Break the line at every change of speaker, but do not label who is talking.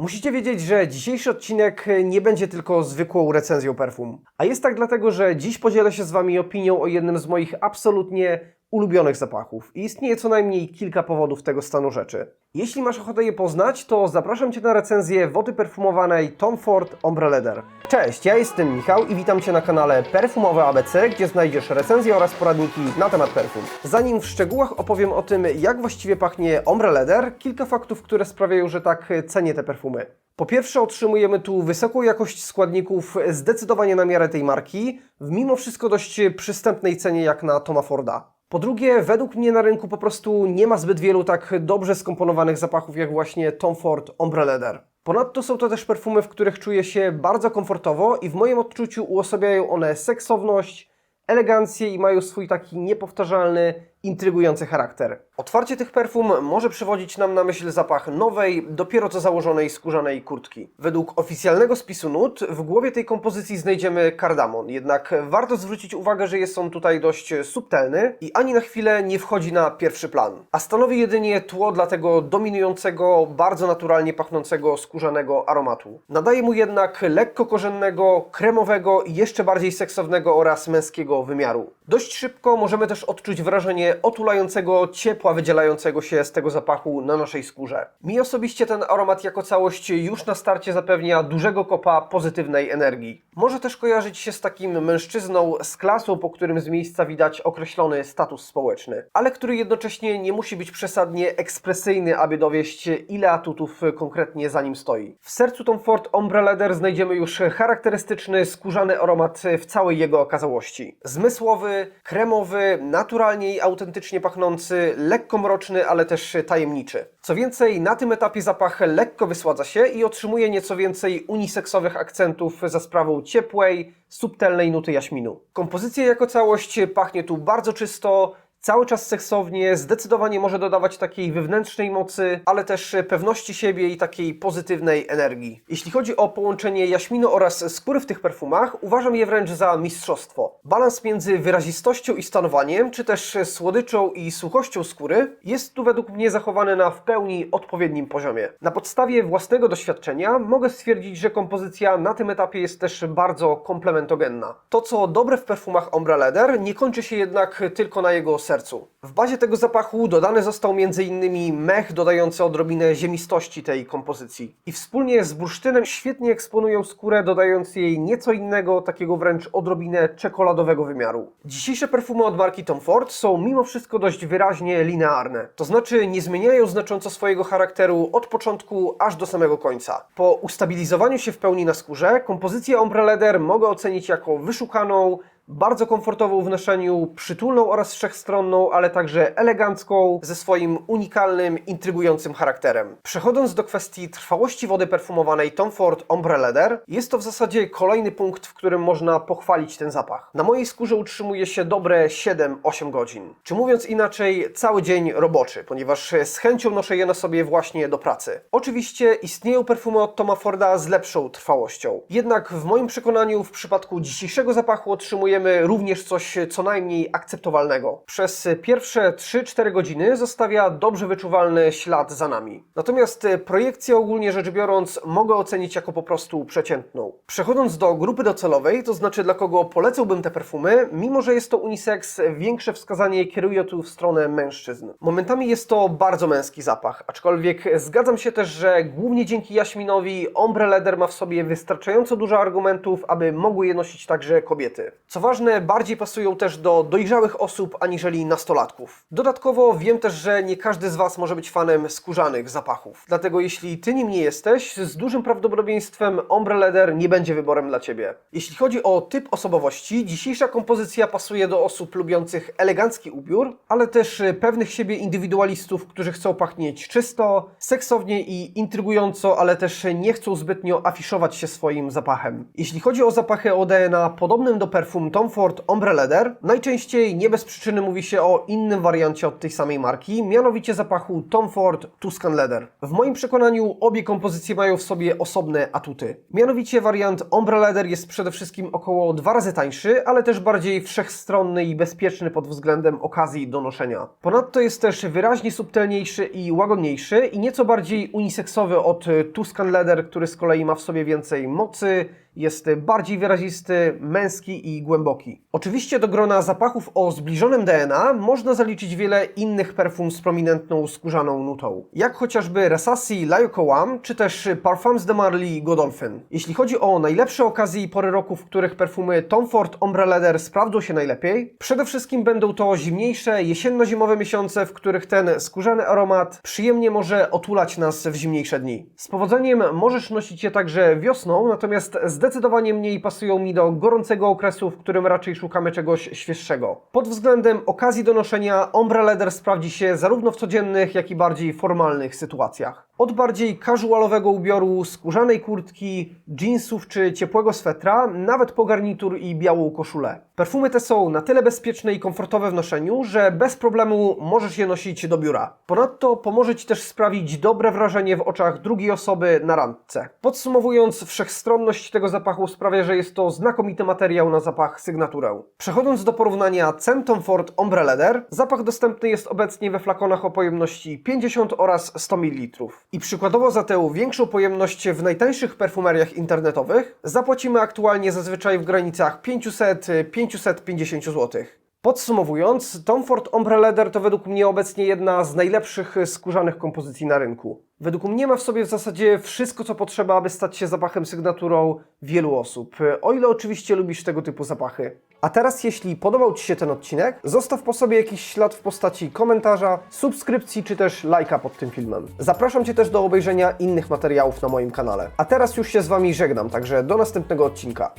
Musicie wiedzieć, że dzisiejszy odcinek nie będzie tylko zwykłą recenzją perfum. A jest tak dlatego, że dziś podzielę się z Wami opinią o jednym z moich absolutnie ulubionych zapachów. I istnieje co najmniej kilka powodów tego stanu rzeczy. Jeśli masz ochotę je poznać, to zapraszam Cię na recenzję wody perfumowanej Tom Ford Ombre Leather. Cześć, ja jestem Michał i witam Cię na kanale Perfumowe ABC, gdzie znajdziesz recenzje oraz poradniki na temat perfum. Zanim w szczegółach opowiem o tym, jak właściwie pachnie Ombre Leather, kilka faktów, które sprawiają, że tak cenię te perfumy. Po pierwsze, otrzymujemy tu wysoką jakość składników, zdecydowanie na miarę tej marki, w mimo wszystko dość przystępnej cenie jak na Toma Forda. Po drugie, według mnie na rynku po prostu nie ma zbyt wielu tak dobrze skomponowanych zapachów jak właśnie Tom Ford Ombre Leather. Ponadto są to też perfumy, w których czuję się bardzo komfortowo i w moim odczuciu uosabiają one seksowność, elegancję i mają swój taki niepowtarzalny, intrygujący charakter. Otwarcie tych perfum może przywodzić nam na myśl zapach nowej, dopiero co założonej skórzanej kurtki. Według oficjalnego spisu nut w głowie tej kompozycji znajdziemy kardamon, jednak warto zwrócić uwagę, że jest on tutaj dość subtelny i ani na chwilę nie wchodzi na pierwszy plan, a stanowi jedynie tło dla tego dominującego, bardzo naturalnie pachnącego skórzanego aromatu. Nadaje mu jednak lekko korzennego, kremowego i jeszcze bardziej seksownego oraz męskiego wymiaru. Dość szybko możemy też odczuć wrażenie otulającego ciepła wydzielającego się z tego zapachu na naszej skórze. Mi osobiście ten aromat jako całość już na starcie zapewnia dużego kopa pozytywnej energii. Może też kojarzyć się z takim mężczyzną z klasą, po którym z miejsca widać określony status społeczny, ale który jednocześnie nie musi być przesadnie ekspresyjny, aby dowieść ile atutów konkretnie za nim stoi. W sercu Tom Ford Ombre Leather znajdziemy już charakterystyczny skórzany aromat w całej jego okazałości. Zmysłowy, kremowy, naturalnie i autentycznie pachnący, lekko mroczny, ale też tajemniczy. Co więcej, na tym etapie zapach lekko wysładza się i otrzymuje nieco więcej uniseksowych akcentów za sprawą ciepłej, subtelnej nuty jaśminu. Kompozycja jako całość pachnie tu bardzo czysto, cały czas seksownie, zdecydowanie może dodawać takiej wewnętrznej mocy, ale też pewności siebie i takiej pozytywnej energii. Jeśli chodzi o połączenie jaśminu oraz skóry w tych perfumach, uważam je wręcz za mistrzostwo. Balans między wyrazistością i stanowaniem, czy też słodyczą i suchością skóry jest tu według mnie zachowany na w pełni odpowiednim poziomie. Na podstawie własnego doświadczenia mogę stwierdzić, że kompozycja na tym etapie jest też bardzo komplementogenna. To, co dobre w perfumach Ombre Leather, nie kończy się jednak tylko na jego sercu. W bazie tego zapachu dodany został m.in. mech dodający odrobinę ziemistości tej kompozycji. I wspólnie z bursztynem świetnie eksponują skórę, dodając jej nieco innego, takiego wręcz odrobinę czekoladowego wymiaru. Dzisiejsze perfumy od marki Tom Ford są mimo wszystko dość wyraźnie linearne. To znaczy nie zmieniają znacząco swojego charakteru od początku aż do samego końca. Po ustabilizowaniu się w pełni na skórze, kompozycję Ombre Leather mogę ocenić jako wyszukaną, bardzo komfortową w noszeniu, przytulną oraz wszechstronną, ale także elegancką, ze swoim unikalnym, intrygującym charakterem. Przechodząc do kwestii trwałości wody perfumowanej Tom Ford Ombre Leather, jest to w zasadzie kolejny punkt, w którym można pochwalić ten zapach. Na mojej skórze utrzymuje się dobre 7-8 godzin. Czy mówiąc inaczej, cały dzień roboczy, ponieważ z chęcią noszę je na sobie właśnie do pracy. Oczywiście istnieją perfumy od Toma Forda z lepszą trwałością. Jednak w moim przekonaniu w przypadku dzisiejszego zapachu otrzymujemy również coś co najmniej akceptowalnego. Przez pierwsze 3-4 godziny zostawia dobrze wyczuwalny ślad za nami. Natomiast projekcję ogólnie rzecz biorąc mogę ocenić jako po prostu przeciętną. Przechodząc do grupy docelowej, to znaczy dla kogo polecałbym te perfumy, mimo że jest to unisex, większe wskazanie kieruje tu w stronę mężczyzn. Momentami jest to bardzo męski zapach, aczkolwiek zgadzam się też, że głównie dzięki jaśminowi Ombre Leather ma w sobie wystarczająco dużo argumentów, aby mogły je nosić także kobiety. Co ważne, bardziej pasują też do dojrzałych osób aniżeli nastolatków. Dodatkowo wiem też, że nie każdy z Was może być fanem skórzanych zapachów. Dlatego jeśli Ty nim nie jesteś, z dużym prawdopodobieństwem Ombre Leather nie będzie wyborem dla Ciebie. Jeśli chodzi o typ osobowości, dzisiejsza kompozycja pasuje do osób lubiących elegancki ubiór, ale też pewnych siebie indywidualistów, którzy chcą pachnieć czysto, seksownie i intrygująco, ale też nie chcą zbytnio afiszować się swoim zapachem. Jeśli chodzi o zapachy o DNA podobnym do perfum Tom Ford Ombre Leather. Najczęściej nie bez przyczyny mówi się o innym wariancie od tej samej marki, mianowicie zapachu Tom Ford Tuscan Leather. W moim przekonaniu obie kompozycje mają w sobie osobne atuty. Mianowicie wariant Ombre Leather jest przede wszystkim około dwa razy tańszy, ale też bardziej wszechstronny i bezpieczny pod względem okazji do noszenia. Ponadto jest też wyraźnie subtelniejszy i łagodniejszy i nieco bardziej uniseksowy od Tuscan Leather, który z kolei ma w sobie więcej mocy, jest bardziej wyrazisty, męski i głęboki. Oczywiście do grona zapachów o zbliżonym DNA można zaliczyć wiele innych perfum z prominentną skórzaną nutą, jak chociażby Resassi Layoco One, czy też Parfums de Marly Godolphin. Jeśli chodzi o najlepsze okazje i pory roku, w których perfumy Tom Ford Ombre Leather sprawdzą się najlepiej, przede wszystkim będą to zimniejsze, jesienno-zimowe miesiące, w których ten skórzany aromat przyjemnie może otulać nas w zimniejsze dni. Z powodzeniem możesz nosić je także wiosną, natomiast zdecydowanie mniej pasują mi do gorącego okresu, w którym raczej szukamy czegoś świeższego. Pod względem okazji do noszenia Ombre Leather sprawdzi się zarówno w codziennych, jak i bardziej formalnych sytuacjach. Od bardziej casualowego ubioru, skórzanej kurtki, jeansów czy ciepłego swetra, nawet po garnitur i białą koszulę. Perfumy te są na tyle bezpieczne i komfortowe w noszeniu, że bez problemu możesz je nosić do biura. Ponadto pomoże Ci też sprawić dobre wrażenie w oczach drugiej osoby na randce. Podsumowując, wszechstronność tego zapachu sprawia, że jest to znakomity materiał na zapach sygnaturę. Przechodząc do porównania cen Tom Ford Ombre Leather, zapach dostępny jest obecnie we flakonach o pojemności 50 oraz 100 ml. I przykładowo za tę większą pojemność w najtańszych perfumeriach internetowych zapłacimy aktualnie zazwyczaj w granicach 500-550 zł. Podsumowując, Tom Ford Ombre Leather to według mnie obecnie jedna z najlepszych skórzanych kompozycji na rynku. Według mnie ma w sobie w zasadzie wszystko, co potrzeba, aby stać się zapachem sygnaturą wielu osób. O ile oczywiście lubisz tego typu zapachy. A teraz, jeśli podobał Ci się ten odcinek, zostaw po sobie jakiś ślad w postaci komentarza, subskrypcji czy też lajka pod tym filmem. Zapraszam Cię też do obejrzenia innych materiałów na moim kanale. A teraz już się z Wami żegnam, także do następnego odcinka.